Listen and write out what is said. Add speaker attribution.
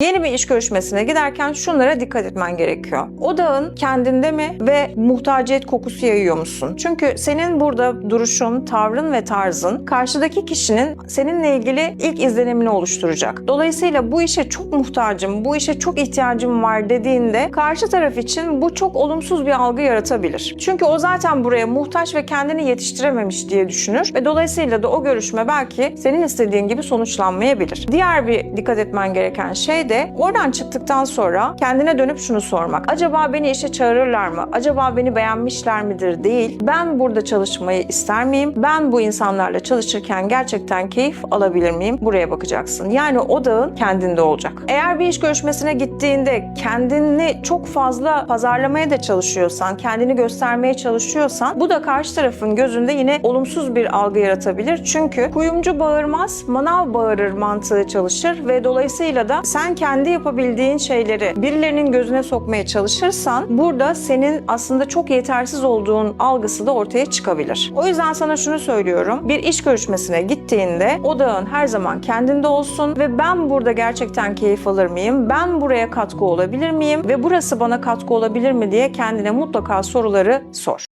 Speaker 1: Yeni bir iş görüşmesine giderken şunlara dikkat etmen gerekiyor. Odağın kendinde mi ve muhtaciyet kokusu yayıyor musun? Çünkü senin burada duruşun, tavrın ve tarzın karşıdaki kişinin seninle ilgili ilk izlenimini oluşturacak. Dolayısıyla bu işe çok muhtacım, bu işe çok ihtiyacım var dediğinde karşı taraf için bu çok olumsuz bir algı yaratabilir. Çünkü o zaten buraya muhtaç ve kendini yetiştirememiş diye düşünür ve dolayısıyla da o görüşme belki senin istediğin gibi sonuçlanmayabilir. Diğer bir dikkat etmen gereken şey de oradan çıktıktan sonra kendine dönüp şunu sormak. Acaba beni işe çağırırlar mı? Acaba beni beğenmişler midir? Değil. Ben burada çalışmayı ister miyim? Ben bu insanlarla çalışırken gerçekten keyif alabilir miyim? Buraya bakacaksın. Yani odağın kendinde olacak. Eğer bir iş görüşmesine gittiğinde kendini çok fazla pazarlamaya da çalışıyorsan, kendini göstermeye çalışıyorsan bu da karşı tarafın gözünde yine olumsuz bir algı yaratabilir. Çünkü kuyumcu bağırmaz, manav bağırır mantığı çalışır ve dolayısıyla da sen kendi yapabildiğin şeyleri birilerinin gözüne sokmaya çalışırsan burada senin aslında çok yetersiz olduğun algısı da ortaya çıkabilir. O yüzden sana şunu söylüyorum. Bir iş görüşmesine gittiğinde odağın her zaman kendinde olsun ve ben burada gerçekten keyif alır mıyım? Ben buraya katkı olabilir miyim? Ve burası bana katkı olabilir mi diye kendine mutlaka soruları sor.